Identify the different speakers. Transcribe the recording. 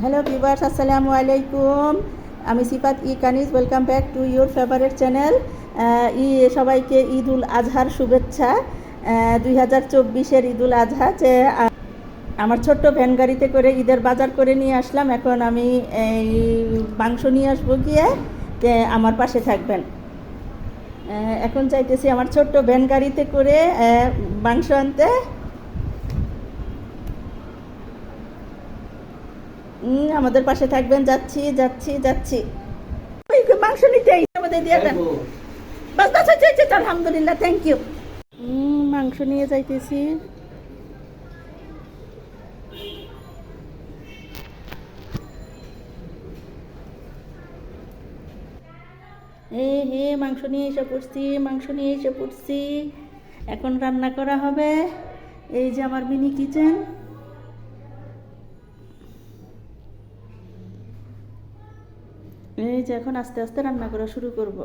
Speaker 1: Hello viewers আসসালামু আলাইকুম আমি সিফাত ই Kaniz welcome back to your favourite channel ই সবাইকে ঈদ উল আজহার শুভেচ্ছা। দুই হাজার চব্বিশের ঈদ উল আজহা যে আমার ছোট্ট ভ্যান গাড়িতে করে ঈদের বাজার করে নিয়ে আসলাম। এখন আমি এই মাংস নিয়ে আসব গিয়ে যে আমার পাশে থাকবেন। এখন চাইতেছি আমার ছোট্ট ভ্যান গাড়িতে করে মাংস আনতে। আমাদের পাশে থাকবেন যাচ্ছি যাচ্ছি যাচ্ছি। মাংস নিতে আমাদের দিয়ে দেন। বাস বাস হয়েছে হয়েছে আলহামদুলিল্লাহ থ্যাংক ইউ মাংস নিয়ে যাইতেছি। এ হে মাংস নিয়ে এসে পড়ছি মাংস নিয়ে এসে পড়ছি। এখন রান্না করা হবে। এই যে আমার মিনি কিচেন এই যে এখন আস্তে আস্তে রান্না করা শুরু করব।